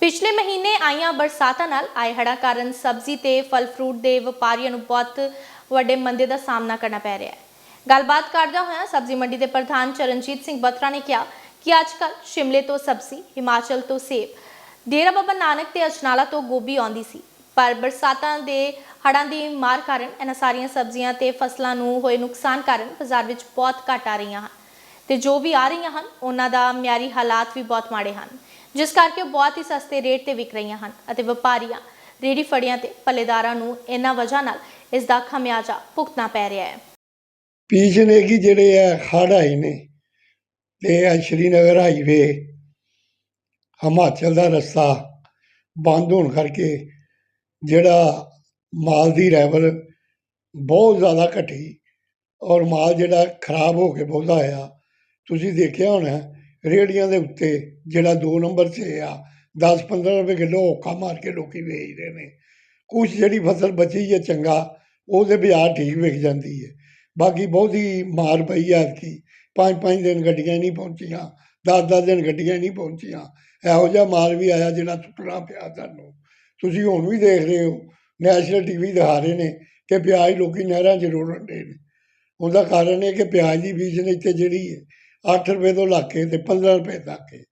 ਪਿਛਲੇ ਮਹੀਨੇ ਆਈਆਂ ਬਰਸਾਤਾਂ ਨਾਲ ਆਏ ਹੜ੍ਹਾਂ ਕਾਰਨ ਸਬਜ਼ੀ ਤੇ ਫਲ ਫਰੂਟ ਦੇ ਵਪਾਰੀਆਂ ਨੂੰ ਬਹੁਤ ਵੱਡੇ ਮੰਦੇ ਦਾ ਸਾਹਮਣਾ ਕਰਨਾ ਪੈ ਰਿਹਾ ਹੈ। ਗੱਲਬਾਤ ਕਰਦਿਆਂ ਹੋਇਆਂ ਸਬਜ਼ੀ ਮੰਡੀ ਦੇ ਪ੍ਰਧਾਨ ਚਰਨਜੀਤ ਸਿੰਘ ਬਤਰਾ ਨੇ ਕਿਹਾ ਕਿ ਅੱਜ ਕੱਲ੍ਹ ਸ਼ਿਮਲੇ ਤੋਂ ਸਬਜ਼ੀ, ਹਿਮਾਚਲ ਤੋਂ ਸੇਬ, ਡੇਰਾ ਬਾਬਾ ਨਾਨਕ ਤੇ ਅਜਨਾਲਾ ਤੋਂ ਗੋਭੀ ਆਉਂਦੀ ਸੀ। ਪਰ ਬਰਸਾਤਾਂ ਦੇ ਹੜ੍ਹਾਂ ਦੀ ਮਾਰ ਕਾਰਨ ਇਹਨਾਂ ਸਾਰੀਆਂ ਸਬਜ਼ੀਆਂ ਤੇ ਫਸਲਾਂ ਨੂੰ ਹੋਏ ਨੁਕਸਾਨ ਕਾਰਨ ਬਾਜ਼ਾਰ ਵਿੱਚ ਬਹੁਤ ਘੱਟ ਆ ਰਹੀਆਂ ਹਨ ਤੇ ਜੋ ਵੀ ਆ ਰਹੀਆਂ ਹਨ, ਉਹਨਾਂ ਦਾ ਮਿਆਰੀ ਹਾਲਾਤ ਵੀ ਬਹੁਤ ਮਾੜੇ ਹਨ। ਜਿਸ ਕਰਕੇ ਉਹ ਬਹੁਤ ਹੀ ਸਸਤੇ ਰੇਟ ਤੇ ਵਿਕ ਰਹੀਆਂ ਹਨ ਅਤੇ ਵਪਾਰੀਆਂ, ਰੇੜੀ ਫੜੀਆਂ ਤੇ ਪੱਲੇਦਾਰਾਂ ਨੂੰ ਇਹਨਾਂ ਵਜ੍ਹਾ ਨਾਲ ਇਸ ਦਾ ਖਮਿਆਜਾ ਭੁਗਤਣਾ ਪੈ ਰਿਹਾ ਹੈ। ਪਿਛਲੇ ਕੀ ਜਿਹੜੇ ਆ, ਹੜ੍ਹ ਆਏ ਨੇ ਤੇ ਆ ਸ਼੍ਰੀਨਗਰ ਹਾਈਵੇ, ਹਿਮਾਚਲ ਦਾ ਰਸਤਾ ਬੰਦ ਹੋਣ ਕਰਕੇ ਜਿਹੜਾ ਮਾਲ ਦੀ ਰੈਵਲ ਬਹੁਤ ਜ਼ਿਆਦਾ ਘਟੀ ਔਰ ਮਾਲ ਜਿਹੜਾ ਖਰਾਬ ਹੋ ਕੇ ਬਹੁਤਾ ਆਇਆ। ਤੁਸੀਂ ਦੇਖਿਆ ਹੋਣਾ ਰੇਹੜੀਆਂ ਦੇ ਉੱਤੇ, ਜਿਹੜਾ 2 ਨੰਬਰ 'ਤੇ ਆ 10-15 ਰੁਪਏ ਕਿਲੋ ਔਖਾ ਮਾਰ ਕੇ ਲੋਕੀ ਵੇਚ ਰਹੇ ਨੇ। ਕੁਛ ਜਿਹੜੀ ਫਸਲ ਬਚੀ ਹੈ ਚੰਗਾ, ਉਹਦੇ ਬਾਜ਼ਾਰ ਠੀਕ ਵਿਕ ਜਾਂਦੀ ਹੈ ਬਾਕੀ ਬਹੁਤੀ ਮਾਰ ਪਈ ਆ ਕਿ ਪੰਜ ਪੰਜ ਦਿਨ ਗੱਡੀਆਂ ਨਹੀਂ ਪਹੁੰਚੀਆਂ 10-10 ਦਿਨ ਗੱਡੀਆਂ ਨਹੀਂ ਪਹੁੰਚੀਆਂ। ਇਹੋ ਜਿਹਾ ਮਾਲ ਵੀ ਆਇਆ ਜਿਹੜਾ ਸੁੱਟਣਾ ਪਿਆ ਤੁਹਾਨੂੰ ਤੁਸੀਂ ਹੁਣ ਵੀ ਦੇਖ ਰਹੇ ਹੋ, ਨੈਸ਼ਨਲ ਟੀਵੀ ਦਿਖਾ ਰਹੇ ਨੇ ਕਿ ਪਿਆਜ਼ ਲੋਕੀ ਨਹਿਰਾਂ 'ਚ ਰੋੜਨ ਦੇ ਨੇ। ਉਹਦਾ ਕਾਰਨ ਇਹ ਕਿ ਪਿਆਜ਼ ਦੀ ਬੀਜਣ ਇੱਥੇ ਜਿਹੜੀ ਹੈ 8 ਰੁਪਏ ਤੋਂ ਲੱਗ ਕੇ ਤੇ 15 ਰੁਪਏ ਤੱਕ ਹੈ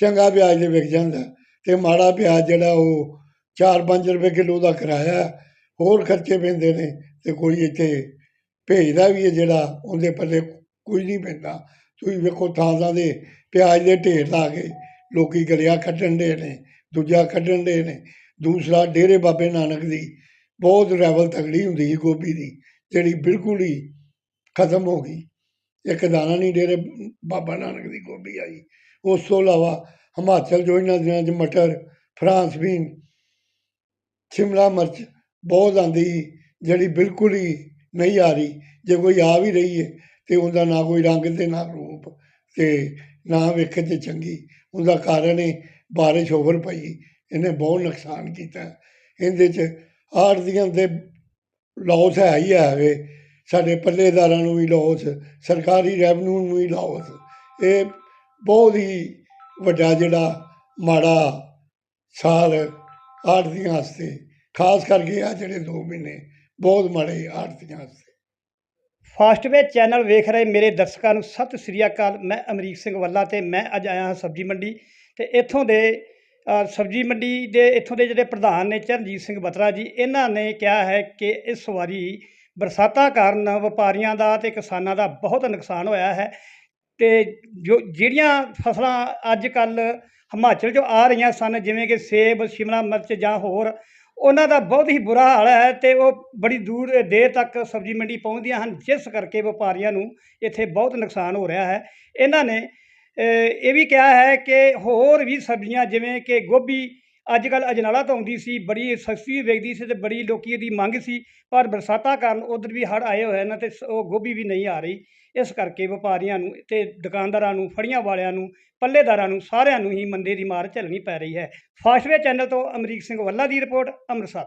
ਚੰਗਾ ਪਿਆਜ਼ ਦੇ ਵਿਕ ਜਾਂਦਾ ਤੇ ਮਾੜਾ ਪਿਆਜ਼ ਜਿਹੜਾ ਉਹ 4-5 ਰੁਪਏ ਕਿਲੋ ਦਾ ਕਿਰਾਇਆ ਹੋਰ ਖਰਚੇ ਪੈਂਦੇ ਨੇ ਤੇ ਕੋਈ ਇੱਥੇ ਭੇਜਦਾ ਵੀ ਹੈ ਜਿਹੜਾ ਉਹਦੇ ਪੱਲੇ ਕੁਝ ਨਹੀਂ ਪੈਂਦਾ। ਤੁਸੀਂ ਵੇਖੋ ਥਾਂ ਥਾਂ ਦੇ ਪਿਆਜ਼ ਦੇ ਢੇਰ ਲਾ ਕੇ ਲੋਕੀ ਗਲਿਆ ਕੱਢਣ ਦੇ ਨੇ, ਦੂਜਾ ਕੱਢਣ ਦੇ ਨੇ, ਦੂਸਰਾ ਡੇਰੇ ਬਾਬੇ ਨਾਨਕ ਦੀ ਬਹੁਤ ਰੈਵਲ ਤਗੜੀ ਹੁੰਦੀ ਸੀ ਗੋਭੀ ਦੀ, ਜਿਹੜੀ ਬਿਲਕੁਲ ਹੀ ਖਤਮ ਹੋ ਗਈ। ਇੱਕ ਦਾਣਾ ਨਹੀਂ ਡੇਰੇ ਬਾਬਾ ਨਾਨਕ ਦੀ ਗੋਭੀ ਆਈ। ਉਸ ਤੋਂ ਇਲਾਵਾ ਹਿਮਾਚਲ ਜੋ ਇਹਨਾਂ ਦਿਨਾਂ 'ਚ ਮਟਰ ਫਰਾਂਸ ਬੀਨ ਸ਼ਿਮਲਾ ਮਿਰਚ ਬਹੁਤ ਆਉਂਦੀ ਸੀ, ਜਿਹੜੀ ਬਿਲਕੁਲ ਹੀ ਨਹੀਂ ਆ ਰਹੀ। ਜੇ ਕੋਈ ਆ ਵੀ ਰਹੀ ਹੈ ਤੇ ਉਹਦਾ ਨਾ ਕੋਈ ਰੰਗ ਤੇ ਨਾ ਰੂਪ ਤੇ ਨਾ ਵੇਖਣ 'ਚ ਚੰਗੀ। ਉਹਦਾ ਕਾਰਨ ਹੈ ਬਾਰਿਸ਼ ਹੋਵਰ ਪਈ ਇਹਨੇ ਬਹੁਤ ਨੁਕਸਾਨ ਕੀਤਾ। ਇਹਦੇ 'ਚ ਆੜ੍ਹਤੀਆਂ ਦੇ ਲਾਸ ਹੈ ਹੀ ਹੈ ਸਾਡੇ ਪੱਲੇਦਾਰਾਂ ਨੂੰ ਵੀ ਲਾਸ ਸਰਕਾਰੀ ਰੈਵਨਿਊ ਨੂੰ ਵੀ ਲਾਸ ਇਹ ਬਹੁਤ ਹੀ ਵੱਡਾ ਜਿਹੜਾ ਮਾੜਾ ਸਾਲ ਆੜਤੀਆਂ ਵਾਸਤੇ, ਖਾਸ ਕਰਕੇ ਆ ਜਿਹੜੇ 2 ਮਹੀਨੇ, ਬਹੁਤ ਮਾੜੇ ਆੜਤੀਆਂ ਵਾਸਤੇ। ਫਾਸਟਵੇ ਚੈਨਲ ਵੇਖ ਰਹੇ ਮੇਰੇ ਦਰਸ਼ਕਾਂ ਨੂੰ, ਸਤਿ ਸ੍ਰੀ ਅਕਾਲ। ਮੈਂ ਅਮਰੀਕ ਸਿੰਘ ਵੱਲਾ ਤੇ ਮੈਂ ਅੱਜ ਆਇਆ ਹਾਂ ਸਬਜ਼ੀ ਮੰਡੀ। ਤੇ ਇੱਥੋਂ ਦੇ ਸਬਜ਼ੀ ਮੰਡੀ ਦੇ, ਇੱਥੋਂ ਦੇ ਜਿਹੜੇ ਪ੍ਰਧਾਨ ਨੇ ਚਰਨਜੀਤ ਸਿੰਘ ਬਤਰਾ ਜੀ, ਇਹਨਾਂ ਨੇ ਕਿਹਾ ਹੈ ਕਿ ਇਸ ਵਾਰੀ ਬਰਸਾਤਾਂ ਕਾਰਨ ਵਪਾਰੀਆਂ ਦਾ ਤੇ ਕਿਸਾਨਾਂ ਦਾ ਬਹੁਤ ਨੁਕਸਾਨ ਹੋਇਆ ਹੈ। ਤੇ ਜੋ ਜਿਹੜੀਆਂ ਫਸਲਾਂ ਅੱਜ ਕੱਲ ਹਿਮਾਚਲ 'ਚੋਂ ਆ ਰਹੀਆਂ ਸਨ, ਜਿਵੇਂ ਕਿ ਸੇਬ, ਸ਼ਿਮਲਾ ਮਿਰਚ ਜਾਂ ਹੋਰ, ਉਹਨਾਂ ਦਾ ਬਹੁਤ ਹੀ ਬੁਰਾ ਹਾਲ ਹੈ ਤੇ ਉਹ ਬੜੀ ਦੂਰ ਦੇਰ ਤੱਕ ਸਬਜ਼ੀ ਮੰਡੀ ਪਹੁੰਚਦੀਆਂ ਹਨ, ਜਿਸ ਕਰਕੇ ਵਪਾਰੀਆਂ ਨੂੰ ਇੱਥੇ ਬਹੁਤ ਨੁਕਸਾਨ ਹੋ ਰਿਹਾ ਹੈ। ਇਹਨਾਂ ਨੇ ਇਹ ਵੀ ਕਿਹਾ ਹੈ ਕਿ ਹੋਰ ਵੀ ਸਬਜ਼ੀਆਂ ਜਿਵੇਂ ਕਿ ਗੋਭੀ ਅੱਜ ਕੱਲ ਅਜਨਾਲਾ ਤੋਂ ਆਉਂਦੀ ਸੀ, ਬੜੀ ਸਸਤੀ ਵੇਚਦੀ ਸੀ ਤੇ ਬੜੀ ਲੋਕੀ ਇਹਦੀ ਮੰਗ ਸੀ, ਪਰ ਬਰਸਾਤਾਂ ਕਾਰਨ ਉਧਰ ਵੀ ਹੜ੍ਹ ਆਏ ਹੋਏ ਨੇ ਤੇ ਸ- ਉਹ ਗੋਭੀ ਵੀ ਨਹੀਂ ਆ ਰਹੀ। ਇਸ ਕਰਕੇ ਵਪਾਰੀਆਂ ਨੂੰ ਤੇ ਦੁਕਾਨਦਾਰਾਂ ਨੂੰ, ਫੜੀਆਂ ਵਾਲਿਆਂ ਨੂੰ, ਪੱਲੇਦਾਰਾਂ ਨੂੰ, ਸਾਰਿਆਂ ਨੂੰ ਹੀ ਮੰਦੇ ਦੀ ਮਾਰ ਝੱਲਣੀ ਪੈ ਰਹੀ ਹੈ। ਫਾਸਟਵੇ ਚੈਨਲ ਤੋਂ ਅਮਰੀਕ ਸਿੰਘ ਵੱਲਾ ਦੀ ਰਿਪੋਰਟ, ਅੰਮ੍ਰਿਤਸਰ।